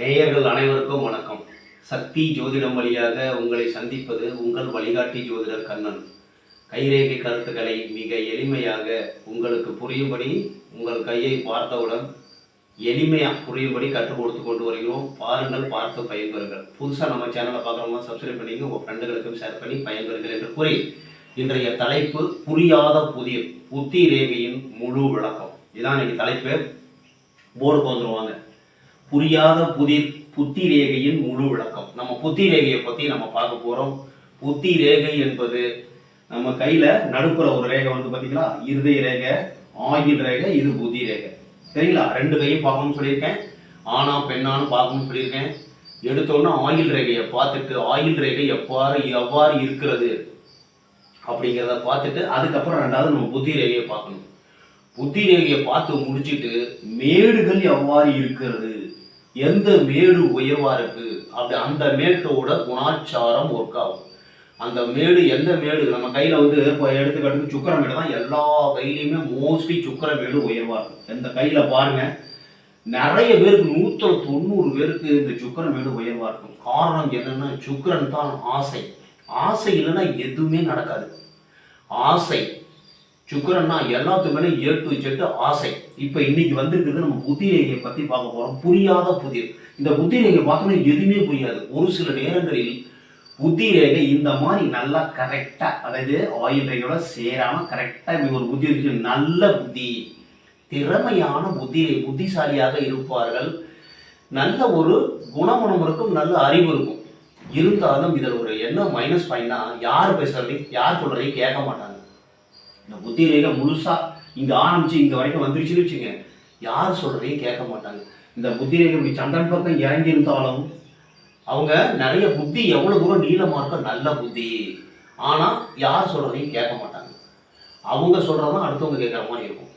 நேயர்கள் அனைவருக்கும் வணக்கம். சக்தி ஜோதிடம் வழியாக உங்களை சந்திப்பது உங்கள் வழிகாட்டி ஜோதிடர் கண்ணன். கைரேகை கருத்துக்களை மிக எளிமையாக உங்களுக்கு புரியும்படி உங்கள் கையை பார்த்தவுடன் எளிமையாக புரியும்படி கற்றுக் கொடுத்து கொண்டு வருகிறோம். பாருங்கள் பார்த்து பயன்பெறுங்கள். புதுசாக நம்ம சேனலை பார்க்குறவங்க சப்ஸ்கிரைப் பண்ணிங்க உங்கள் ஃப்ரெண்டுகளுக்கும் ஷேர் பண்ணி பயன்பெறுங்கள் என்று கூறி இன்றைய தலைப்பு புரியாத புதிர் புத்தி ரேகையின் முழு விளக்கம். இதான் இன்னைக்கு தலைப்பு. போர்டுக்கு வந்துடுவாங்க புரியாத புதிர் புத்தி ரேகையின் முழு விளக்கம். நம்ம புத்தி ரேகையை பற்றி நம்ம பார்க்க போகிறோம் புத்தி ரேகை என்பது நம்ம கையில் நடுப்புற ஒரு ரேகை வந்து பார்த்தீங்களா இருதய ரேகை ஆயில் ரேகை இது புத்தி ரேகை. சரிங்களா? ரெண்டு கையும் பார்க்கணும்னு சொல்லியிருக்கேன். ஆனா பெண்ணான்னு பார்க்கணும்னு சொல்லியிருக்கேன். எடுத்தோன்னே ஆயில் ரேகையை பார்த்துட்டு ஆயில் ரேகை எவ்வாறு எவ்வாறு இருக்கிறது அப்படிங்கிறத பார்த்துட்டு அதுக்கப்புறம் ரெண்டாவது நம்ம புத்தி ரேகையை பார்க்கணும். புத்தி ரேகையை பார்த்து முடிச்சிட்டு மேடுகள் எவ்வாறு இருக்கிறது எந்த மேடு உயர்வாக இருக்குது அப்படி அந்த மேட்டோட குணாச்சாரம் ஒர்க் ஆகும். அந்த மேடு எந்த மேடு? நம்ம கையில் வந்து இப்போ எடுத்துக்காட்டுக்கு சுக்கர மேடு தான். எல்லா கையிலையுமே மோஸ்ட்லி சுக்கர மேடு உயர்வாக இருக்கும். எந்த கையில் பாருங்கள் நிறைய பேருக்கு நூத்துல தொண்ணூறு பேருக்கு இந்த சுக்கர மேடு உயர்வாக இருக்கும். காரணம் என்னென்னா சுக்கரன் தான் ஆசை. ஆசை இல்லைன்னா எதுவுமே நடக்காது. ஆசை. சுக்கரன்னா எல்லாத்துக்குமே மேலே ஏ டு ஜெட் ஆசை. இப்போ இன்னைக்கு வந்திருக்கிறது நம்ம புத்தி ரேகையை பற்றி பார்க்க போகிறோம் புரியாத புதிர். இந்த புத்தி ரேகை எதுவுமே புரியாது. ஒரு சில நேரங்களில் புத்தி ரேகை இந்த மாதிரி நல்லா கரெக்டாக அதாவது ஆயில் ரேகையோட சேராமல் கரெக்டாக ஒரு புத்தி இருக்கு நல்ல புத்தி. திறமையான புத்தி. புத்திசாலியாக இருப்பார்கள். நல்ல ஒரு குணமனம் இருக்கும் நல்ல அறிவு இருக்கும். இருந்தாலும் இதில் ஒரு என்ன மைனஸ் பாயிண்ட்னா யார் பேசுறதையும் யார் சொல்கிறதையும் கேட்க மாட்டாங்க. இந்த புத்தி ரேகை முழுசாக இங்கே ஆரம்பித்து இங்கே வரைக்கும் வந்துருச்சுன்னு வச்சுங்க யார் சொல்கிறதையும் கேட்க மாட்டாங்க. இந்த புத்தி ரேகை இப்படி சந்திரன் பக்கம் இறங்கி இருந்தாலும் அவங்க நிறைய புத்தி எவ்வளோ தூரம் நீளமாக இருக்கோ நல்ல புத்தி. ஆனால் யார் சொல்கிறதையும் கேட்க மாட்டாங்க. அவங்க சொல்கிறதும் அடுத்தவங்க கேட்குற மாதிரி இருக்கும்.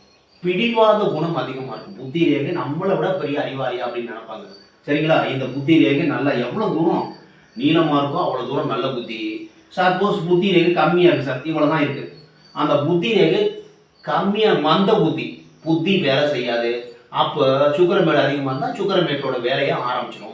பிடிவாத குணம் அதிகமாக இருக்கும். புத்தி ரேகை நம்மளை விட பெரிய அறிவாளியா அப்படின்னு நினைப்பாங்க. சரிங்களா? இந்த புத்தி ரேகை நல்லா எவ்வளோ தூரம் நீளமாக இருக்கோ அவ்வளோ தூரம் நல்ல புத்தி. சப்போஸ் புத்தி ரேகை கம்மியாக இருக்குது சார். இவ்வளவுதான் இருக்குது அந்த புத்தி ரேகை கம்மியாக மந்த புத்தி. புத்தி வேலை செய்யாது. அப்போ சுக்கரமேடு அதிகமாக இருந்தால் சுக்கரமேட்டோட வேலையை ஆரம்பிச்சிடும்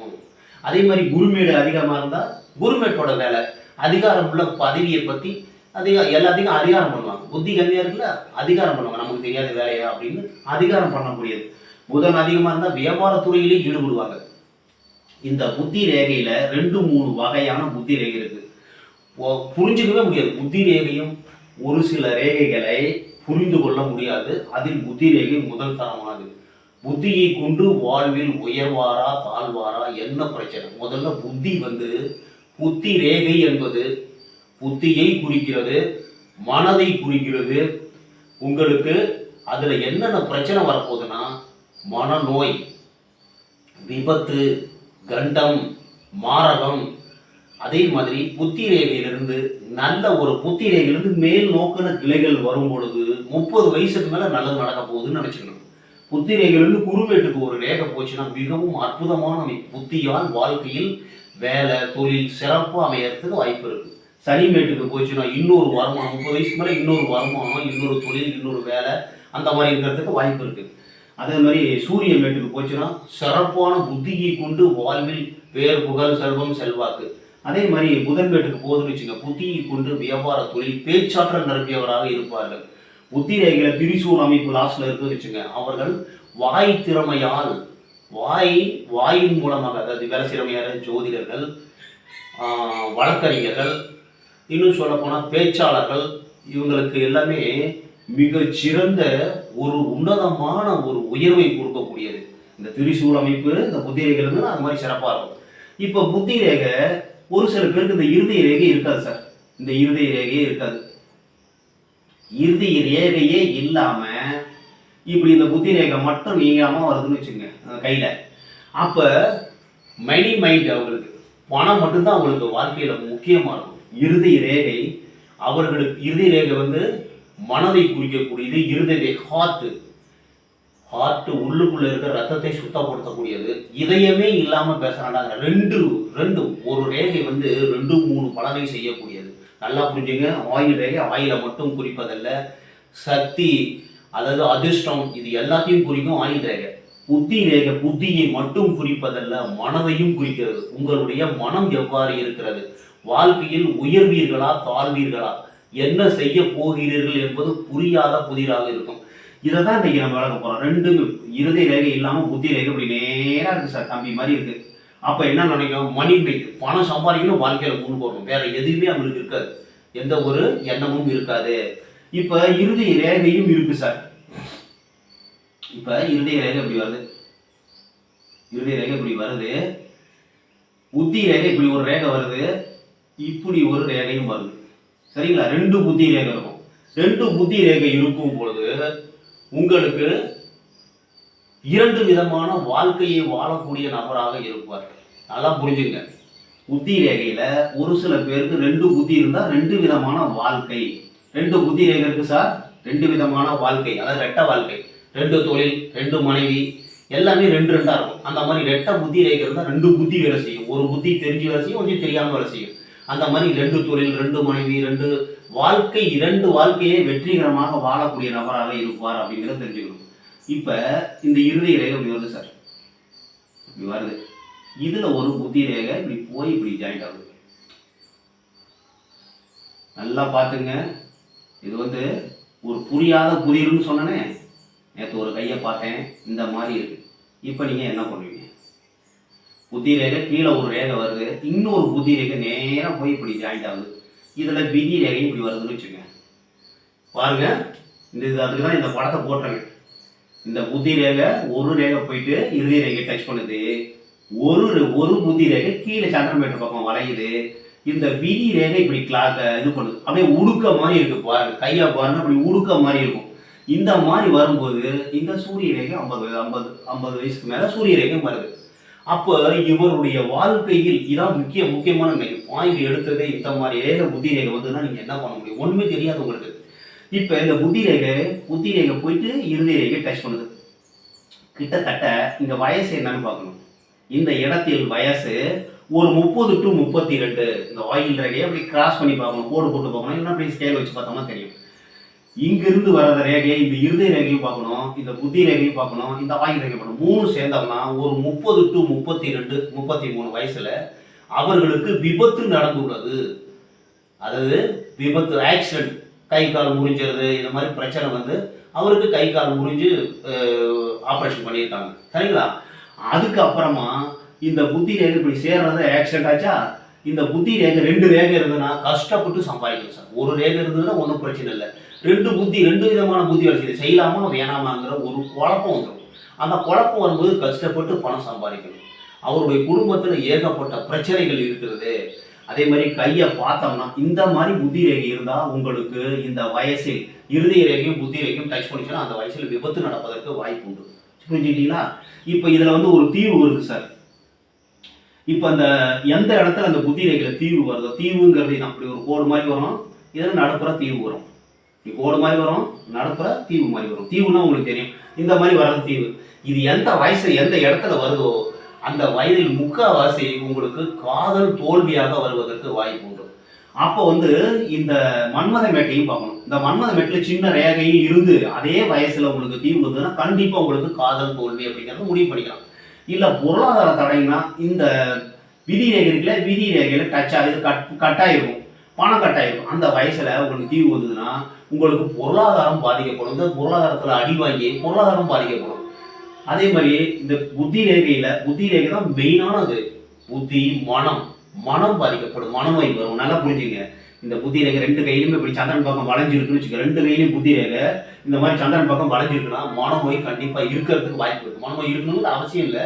அதே மாதிரி குருமேடு அதிகமாக இருந்தால் குருமேட்டோட வேலை. அதிகாரம் உள்ள பதவியை பற்றி அதிகம் எல்லாத்தையும் அதிகாரம் பண்ணுவாங்க. புத்தி கம்மியாக இருக்குல்ல அதிகாரம் பண்ணுவாங்க. நமக்கு தெரியாத வேலையா அப்படின்னு அதிகாரம் பண்ணக்கூடியது புதன் அதிகமாக இருந்தால் வியாபாரத்துறையிலே ஈடுபடுவாங்க. இந்த புத்தி ரேகையில் ரெண்டு மூணு வகையான புத்தி ரேகை இருக்குது ஓ- புரிஞ்சுக்கவே முடியாது. புத்தி ரேகையும் ஒரு சில ரேகைகளை புரிந்து கொள்ள முடியாது. அதில் புத்தி ரேகை முதல் தரமானது புத்தியை கொண்டு வாழ்வில் உயர்வாரா தாழ்வாரா என்ன பிரச்சனை? முதல்ல புத்தி வந்து புத்தி ரேகை என்பது புத்தியை குறிக்கிறது மனதை குறிக்கிறது. உங்களுக்கு அதில் என்னென்ன பிரச்சனை வரப்போகுதுன்னா மனநோய் விபத்து கண்டம் மாரகம் அதே மாதிரி புத்தி ரேகையிலிருந்து நல்ல ஒரு புத்தி ரேகையிலிருந்து மேல் நோக்கின கிளைகள் வரும் பொழுது முப்பது வயசுக்கு மேலே நல்லது நடக்க போகுதுன்னு நினைச்சுக்கணும். புத்தி ரேகையிலிருந்து குருவேட்டுக்கு ஒரு ரேகை போச்சுன்னா மிகவும் அற்புதமான அமைப்பு. புத்தியால் வாழ்க்கையில் வேலை தொழில் சிறப்பாக அமையறதுக்கு வாய்ப்பு இருக்குது சனிமேட்டுக்கு போச்சுன்னா இன்னொரு வருமானம் முப்பது வயசுக்கு மேலே இன்னொரு வருமானம் இன்னொரு தொழில் இன்னொரு வேலை அந்த மாதிரி இருக்கிறதுக்கு வாய்ப்பு இருக்குது அதே மாதிரி சூரிய மேட்டுக்கு போச்சுன்னா சிறப்பான புத்தியை கொண்டு வாழ்வில் பேர் புகழ் செல்வம் செல்வாக்கு. அதே மாதிரி புதன் வீட்டுக்கு போகுதுன்னு வச்சுங்க புத்தியை கொண்டு வியாபார தொழில் பேச்சாற்றல் நிரப்பியவராக இருப்பார்கள். புத்தி ரேகையில் திரிசூல் அமைப்பு லாஸ்ட்ல இருக்குன்னு வச்சுங்க அவர்கள் வாய் திறமையால் வாய் வாயின் மூலமாக அதாவது வேலை ஜோதிடர்கள் வழக்கறிஞர்கள் இன்னும் சொல்லப்போனால் பேச்சாளர்கள் இவங்களுக்கு எல்லாமே மிக சிறந்த ஒரு உன்னதமான ஒரு உயர்வை கொடுக்கக்கூடியது. இந்த திரிசூல் அமைப்பு இந்த புத்தி ரேகைகள் வந்து அது மாதிரி சிறப்பாக இருக்கும். இப்போ புத்தி ரேகை ஒரு சில பேருக்கு இந்த இருதய ரேகை இருக்காது சார். இந்த இருதய ரேகையே இருக்காது. இருதய ரேகையே இல்லாம இப்படி இந்த புத்தி ரேகை மட்டும் நீங்காம வருதுன்னு வச்சுங்க கையில் கையில. அப்ப மணி மைண்ட் அவங்களுக்கு பணம் மட்டும்தான் அவங்களுக்கு வாழ்க்கையில முக்கியமா இருக்கும். இறுதி ரேகை அவர்களுக்கு இறுதி ரேகை வந்து மனதை குறிக்கக்கூடியது இருதய ஹார்ட் ஹார்ட்டு உள்ளுக்குள்ளே இருக்கிற ரத்தத்தை சுத்தப்படுத்தக்கூடியது இதயமே இல்லாமல் பேசுகிறாங்க ரெண்டு ரெண்டு ஒரு ரேகை வந்து ரெண்டு மூணு பலனை செய்யக்கூடியது. நல்லா புரிஞ்சுங்க ஆயில் ரேகை ஆயிலை மட்டும் குறிப்பதல்ல சக்தி அதாவது அதிர்ஷ்டம் இது எல்லாத்தையும் குறிக்கும் ஆயில் ரேகை. புத்தி ரேகை புத்தியை மட்டும் குறிப்பதல்ல மனதையும் குறிக்கிறது. உங்களுடைய மனம் எவ்வாறு இருக்கிறது? வாழ்க்கையில் உயர்வீர்களா தாழ்வீர்களா? என்ன செய்ய போகிறீர்கள் என்பது புரியாத புதிராக இருக்கும். இதை தான் இன்றைக்கி நம்ம வளர்க்க போகிறோம் ரெண்டும் இருதய ரேகை இல்லாமல் புத்தி ரேகை இப்படி நேராக இருக்குது சார் கம்பி மாதிரி இருக்குது அப்போ என்ன நினைக்கும்? மணி மேக் பணம் சம்பாதிக்கணும் வாழ்க்கையில முன் போகணும் வேறு எதுவுமே அவங்களுக்கு இருக்காது. எந்த ஒரு எண்ணமும் இருக்காது. இப்போ இருதய ரேகையும் இருக்கு சார். இப்ப இருதய ரேகை இப்படி வருது. இருதய ரேகை இப்படி வருது. புத்தி ரேகை இப்படி ஒரு ரேகை வருது. இப்படி ஒரு ரேகையும் வருது. சரிங்களா? ரெண்டு புத்தி ரேகை இருக்கும். ரெண்டு புத்தி ரேகை இருக்கும் பொழுது உங்களுக்கு இரண்டு விதமான வாழ்க்கையை வாழக்கூடிய நபராக இருப்பார் நல்லா புரிஞ்சுங்க புத்தி ரேகையில் ஒரு சில பேருக்கு ரெண்டு புத்தி இருந்தால் ரெண்டு விதமான வாழ்க்கை. ரெண்டு புத்தி ரேகை இருக்கு சார் ரெண்டு விதமான வாழ்க்கை. அதாவது ரெட்ட வாழ்க்கை. ரெண்டு தொழில் ரெண்டு மனைவி எல்லாமே ரெண்டு ரெண்டாக இருக்கும். அந்த மாதிரி ரெட்ட புத்தி ரேகை இருந்தால் ரெண்டு புத்தி வேலை செய்யும். ஒரு புத்தி தெரிஞ்சு வேலை செய்யும் கொஞ்சம் தெரியாமல் வேலை செய்யும். அந்த மாதிரி ரெண்டு தொழில் ரெண்டு மனைவி ரெண்டு வாழ்க்கை இரண்டு வாழ்க்கையை வெற்றிகரமாக வாழக்கூடிய நபராக இருப்பார் அப்படிங்கிறத தெரிஞ்சுக்கணும். இப்ப இந்த இறுதி ரேகை இப்படி வருது சார். இப்படி வருது. இதுல ஒரு புத்தி ரேகை இப்படி போய் இப்படி ஜாயிண்ட் ஆகுது. நல்லா பார்த்துங்க. இது வந்து ஒரு புரியாத புதிர்னு சொன்னனே நேற்று ஒரு கையை பார்த்தேன் இந்த மாதிரி இருக்கு. இப்போ நீங்கள் என்ன பண்ணுவீங்க? புத்தி ரேகை கீழே ஒரு ரேகை வருது. இன்னொரு புத்தி ரேகை நேராக போய் இப்படி ஜாயிண்ட் ஆகுது. இதில் விதி ரேகை இப்படி வருதுன்னு வச்சுக்கோங்க. பாருங்க இந்த இது அதுக்கு தான் இந்த படத்தை போட்டாங்க. இந்த புத்தி ரேகை ஒரு ரேகை போயிட்டு இறுதி ரேகை டச் பண்ணுது. ஒரு ஒரு புத்தி ரேகை கீழே சந்திரமேட்டர் பக்கம் வளையுது. இந்த விதி ரேகை இப்படி கிளாக் இது பண்ணுது. அப்படியே உடுக்க மாதிரி இருக்கு பாருங்க. கையா பாருங்க அப்படி உடுக்க மாதிரி இருக்கும். இந்த மாதிரி வரும்போது இந்த சூரிய ரேகை ஐம்பது ஐம்பது ஐம்பது வயசுக்கு மேலே சூரிய ரேகை வருது. அப்போ இவருடைய வாழ்க்கையில் இதான் முக்கிய முக்கியமான பாயிண்ட் எடுத்ததே இந்த மாதிரி ரேகை புத்தி ரேகை வந்ததுன்னா நீங்க என்ன பண்ண முடியும்? ஒண்ணுமே தெரியாது உங்களுக்கு. இப்ப இந்த புத்தி ரேகை புத்தி ரேகை போயிட்டு இறுதி ரேகை டச் பண்ணுது. கிட்டத்தட்ட இந்த வயசு என்னன்னு பார்க்கணும். இந்த இடத்தில் வயசு ஒரு முப்பது டு முப்பத்தி ரெண்டு. இந்த ஆயில் ரேகையை அப்படி கிராஸ் பண்ணி பார்க்கணும் கோடு போட்டு பார்க்கணும். இல்லைன்னா அப்படி ஸ்கேல் வச்சு பார்த்தோம்னா தெரியும். இங்கிருந்து வர்ற ரேகையை இந்த இருதய ரேகையும் பார்க்கணும் இந்த புத்தி ரேகையும் பார்க்கணும் இந்த வாங்கி ரேகை பார்க்கணும். மூணு சேர்ந்தோம்னா ஒரு முப்பது டு முப்பத்தி ரெண்டு முப்பத்தி மூணு வயசுல அவர்களுக்கு விபத்து நடந்துள்ளது. அதாவது விபத்து ஆக்சிடென்ட் கை கால் முறிஞ்சிருது இந்த மாதிரி பிரச்சனை வந்து அவருக்கு கை கால் முறிஞ்சு ஆப்ரேஷன் பண்ணியிருக்காங்க. சரிங்களா? அதுக்கப்புறமா இந்த புத்தி ரேகை இப்படி சேர்றது ஆக்சிடென்ட் ஆச்சா? இந்த புத்தி ரேகை ரெண்டு ரேகை இருந்ததுன்னா கஷ்டப்பட்டு சம்பாதிக்கணும் சார். ஒரு ரேகை இருந்ததுன்னா ஒன்றும் பிரச்சனை இல்லை. ரெண்டு புத்தி ரெண்டு விதமான புத்தி வளர்ச்சி செய்யலாமா வேணாமாங்கிற ஒரு குழப்பம் வந்துடும் அந்த குழப்பம் வரும்போது கஷ்டப்பட்டு பணம் சம்பாதிக்கணும். அவருடைய குடும்பத்தில் ஏகப்பட்ட பிரச்சனைகள் இருக்கிறது. அதே மாதிரி கையை பார்த்தோம்னா இந்த மாதிரி புத்தி ரேகை இருந்தால் உங்களுக்கு இந்த வயசில் இருதய ரேகையும் புத்தி ரேகையும் டச் பண்ணிச்சுன்னா அந்த வயசில் விபத்து நடப்பதற்கு வாய்ப்பு உண்டு. புரிஞ்சுக்கிட்டீங்களா? இப்போ இதில் வந்து ஒரு தீர்வு வருது சார். இப்போ அந்த எந்த இடத்துல அந்த குதிரைகளை தீவு வருதோ தீவுங்கிறது அப்படி ஒரு கோடு மாதிரி வரும். இதில் நடப்புற தீவு வரும். இப்படி கோடு மாதிரி வரும் நடப்புற தீவு மாதிரி வரும். தீவுனா உங்களுக்கு தெரியும். இந்த மாதிரி வர்றது தீவு இது எந்த வயசு எந்த இடத்துல வருதோ அந்த வயதில் முக்காவாசி உங்களுக்கு காதல் தோல்வியாக வருவதற்கு வாய்ப்பு உண்டு. அப்போ வந்து இந்த மன்மத மேட்டையும் பார்க்கணும். இந்த மன்மத மேட்டில் சின்ன ரேகையும் இருந்து அதே வயசில் உங்களுக்கு தீவு வந்ததுன்னா கண்டிப்பாக உங்களுக்கு காதல் தோல்வி அப்படிங்கிறத முடிவு பண்ணிக்கலாம். இல்லை பொருளாதார தடைனா இந்த விதி ரேகை விதி ரேகையில டச் ஆகுது கட் கட்டாயிருக்கும் பணம் கட்டாயிருக்கும் அந்த வயசில் உங்களுக்கு தீவு வந்ததுன்னா உங்களுக்கு பொருளாதாரம் பாதிக்கப்படும். இந்த பொருளாதாரத்தில் அடி வாங்கி பொருளாதாரம் பாதிக்கப்படும். அதே மாதிரி இந்த புத்தி ரேகையில் புத்தி ரேகை தான் மெயினானது புத்தி மனம். மனம் பாதிக்கப்படும். மனம் வரும். நல்லா புரிஞ்சுங்க இந்த புத்தி ரேகை ரெண்டு கையிலுமே இப்படி சந்திரன் பக்கம் வளைஞ்சிருக்குன்னு வச்சுக்க ரெண்டு கையிலையும் புத்தி ரேகை இந்த மாதிரி சந்திரன் பக்கம் வளைஞ்சிருக்குன்னா மனநோய் கண்டிப்பாக இருக்கிறதுக்கு வாய்ப்பு இருக்குது மனநோய் இருக்கணும்னு அவசியம் இல்லை.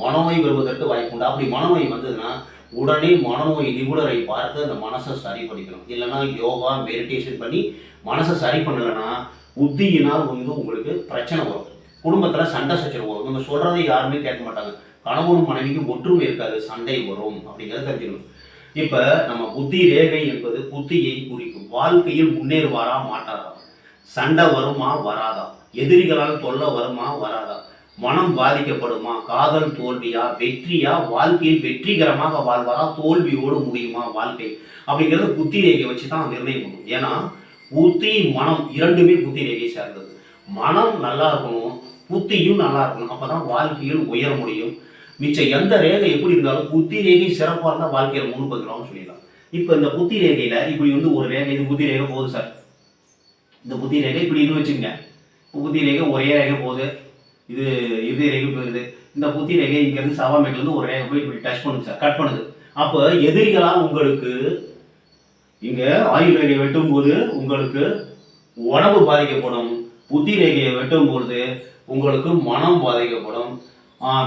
மனநோய் வருவதற்கு வாய்ப்பு உண்டு. அப்படி மனநோய் வந்ததுன்னா உடனே மனநோய் நிபுணரை பார்த்து அந்த மனசை சரி பண்ணிக்கணும். இல்லைன்னா யோகா மெடிடேஷன் பண்ணி மனசை சரி பண்ணலைன்னா புத்தியினால் வந்து உங்களுக்கு பிரச்சனை வரும். குடும்பத்தில் சண்டை சச்சரவு வரும். நம்ம சொல்றதை யாருமே கேட்க மாட்டாங்க. கணவனும் மனைவிக்கும் ஒற்றுமை இருக்காது. சண்டை வரும். அப்படிங்கிறத தெரிஞ்சுக்கணும். இப்போ நம்ம புத்தி ரேகை என்பது புத்தியை குறிக்கும். வாழ்க்கையில் முன்னேறுவாரா மாட்டாரா? சண்டை வருமா வராதா? எதிரிகளால் தொல்லை வருமா வராதா? மனம் பாதிக்கப்படுமா? காதல் தோல்வியா? வெற்றியா? வாழ்க்கையில் வெற்றிகரமாக வாழ்வாரா? தோல்வியோடு முடியுமா வாழ்க்கை? அப்படிங்கிறது புத்தி ரேகை வச்சு தான் நிர்ணயம் பண்ணும். ஏன்னா புத்தி மனம் இரண்டுமே புத்தி ரேகை சார்ந்தது. மனம் நல்லா இருக்கணும் புத்தியும் நல்லா இருக்கணும். அப்பதான் வாழ்க்கையில் உயர முடியும். மிச்சம் எந்த ரேகை எப்படி இருந்தாலும் புத்தி ரேகை சிறப்பாக இருந்தால் வாழ்க்கையில் முன்னுக்கு வந்துடும்னு சொல்லிடலாம். இப்போ இந்த புத்தி ரேகையில் இப்படி வந்து ஒரு ரேகை இது புத்தி ரேகை போகுது சார். இந்த புத்தி ரேகை இப்படி வச்சுக்கோங்க. வச்சுங்க புத்தி ரேகை ஒரே ரேகை போகுது. இது இதே ரேகை போயிடுது இந்த புத்தி ரேகை இங்கேருந்து சவாமேட்லேருந்து ஒரு ரேகை போய் இப்படி டச் பண்ணுது சார். கட் பண்ணுது. அப்போ எதிரிகளால் உங்களுக்கு இங்கே ஆயுள் ரேகையை வெட்டும் போது உங்களுக்கு உடம்பு பாதிக்கப்படும். புத்தி ரேகையை வெட்டும் பொழுது உங்களுக்கு மனம் பாதிக்கப்படும்.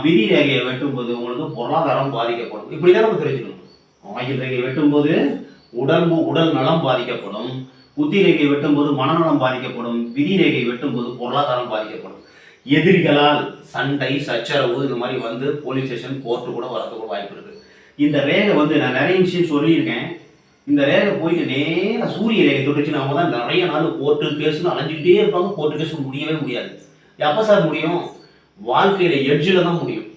விதி ரேகையை வெட்டும்போது உங்களுக்கு பொருளாதாரம் பாதிக்கப்படும். இப்படி தான் நம்ம தெரிஞ்சுக்கணும். ஆயுள் ரேகையை வெட்டும்போது உடம்பு உடல் நலம் பாதிக்கப்படும். புத்தி ரேகையை வெட்டும்போது மனநலம் பாதிக்கப்படும். விதி ரேகையை வெட்டும்போது பொருளாதாரம் பாதிக்கப்படும். எதிரிகளால் சண்டை சச்சரவு இந்த மாதிரி வந்து போலீஸ் ஸ்டேஷன் கோர்ட்டு கூட வரதுக்கு வாய்ப்பு இருக்குது இந்த ரேகை வந்து நான் நிறைய விஷயம் சொல்லியிருக்கேன். இந்த ரேகை போயிட்டு நேராக சூரிய ரேகை தொட்டுச்சுன்னா அவங்க தான் நிறைய நாள் கோர்ட்டு கேஸ்னு அலைஞ்சிக்கிட்டே இருப்பாங்க. கோர்ட்டு கேஸ் முடியவே முடியாது. எப்போ சார் முடியும்? வாழ்க்கையில எட்ஜில் தான் முடியும்.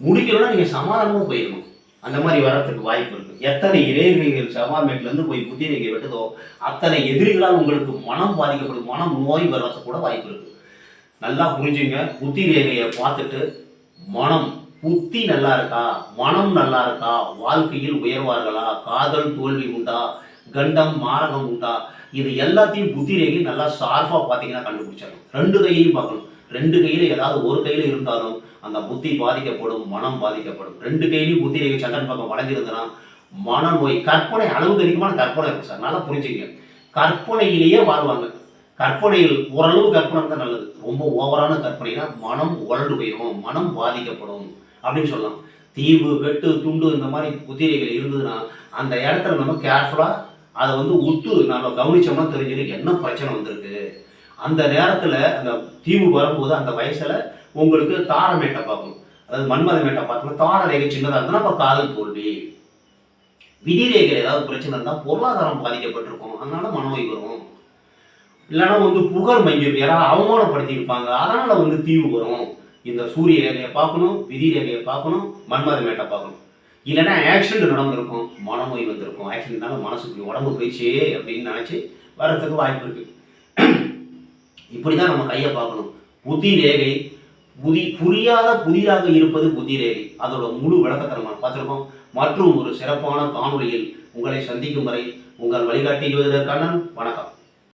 முடிக்கணும்னா நீங்கள் சமாதானமும் போயிடணும் அந்த மாதிரி வர்றதுக்கு வாய்ப்பு இருக்கு. எத்தனை இறைவர்கள் சவாமேட்லேருந்து போய் புத்தி ரேகை வெட்டுதோ அத்தனை எதிரிகளால் உங்களுக்கு மனம் பாதிக்கப்படும் மனம் நோய் வர்றதுக்கு கூட வாய்ப்பு இருக்கு. நல்லா புரிஞ்சுங்க. புத்தி ரேகையை பார்த்துட்டு மனம் புத்தி நல்லா இருக்கா? மனம் நல்லா இருக்கா? வாழ்க்கையில் உயர்வார்களா? காதல் தோல்வி உண்டா? கண்டம் மாரகம் உண்டா? இது எல்லாத்தையும் புத்தி ரேகை நல்லா ஷார்ப்பாக பார்த்தீங்கன்னா கண்டுபிடிச்சாங்க ரெண்டு கையையும் பார்க்கணும். ரெண்டு கையில் ஏதாவது ஒரு கையில் இருந்தாலும் அந்த புத்தி பாதிக்கப்படும் மனம் பாதிக்கப்படும். ரெண்டு கையிலையும் புத்தி ரேகை சட்டன் பக்கம் வளைஞ்சிருந்தனா மனநோய் கற்பனை அளவுக்கு அதிகமான கற்பனை இருக்கும் சார். நல்லா புரிஞ்சுங்க. கற்பனையிலேயே வாழ்வாங்க. கற்பனையில் ஓரளவு கற்பனை தான் நல்லது. ரொம்ப ஓவரான கற்பனைனா மனம் உழண்டு போயிடும் மனம் பாதிக்கப்படும் அப்படின்னு சொல்லலாம். தீவு வெட்டு துண்டு இந்த மாதிரி புத்திரைகள் இருந்ததுன்னா அந்த இடத்துல நம்ம கேர்ஃபுல்லாக அதை வந்து உத்து நம்ம கவனிச்சோம்னா தெரிஞ்சிடும் என்ன பிரச்சனை வந்திருக்கு. அந்த நேரத்தில் அந்த தீவு வரும்போது அந்த வயசில் உங்களுக்கு தார மேட்டை பார்க்கணும். அதாவது மன்மத மேட்டை பார்த்தோம்னா தார ரேகை சின்னதாக இருந்தால் அப்போ காதல் தோல்வி. விதி ரேகையில் ஏதாவது பிரச்சனை இருந்தால் பொருளாதாரம் பாதிக்கப்பட்டிருக்கும். அதனால மனநோய் வரும். இல்லைன்னா வந்து புகழ் மங்கிருக்கு யாராவது அவமானப்படுத்தியிருப்பாங்க அதனால வந்து தீவு வரும். இந்த சூரிய ரேகையை பார்க்கணும் விதி ரேகையை பார்க்கணும் மன்மத மேட்டை பார்க்கணும். இல்லைன்னா ஆக்சிடென்ட் நடந்திருக்கும் மனநோய் வந்திருக்கும். ஆக்சிடென்ட்னால மனசுக்கு உடம்பு போயிடுச்சே அப்படின்னு நினச்சி வர்றதுக்கு வாய்ப்பு இருக்குது இப்படி தான் நம்ம கையை பார்க்கணும். புதி ரேகை புதி புரியாத புதிதாக இருப்பது புத்தி ரேகை அதோட முழு விளக்கத்தை நம்ம பார்த்துருக்கோம். மற்றும் ஒரு சிறப்பான காணொளியில் உங்களை சந்திக்கும் வரை உங்கள் வழிகாட்டி யோதிடர் கண்ணன். வணக்கம்.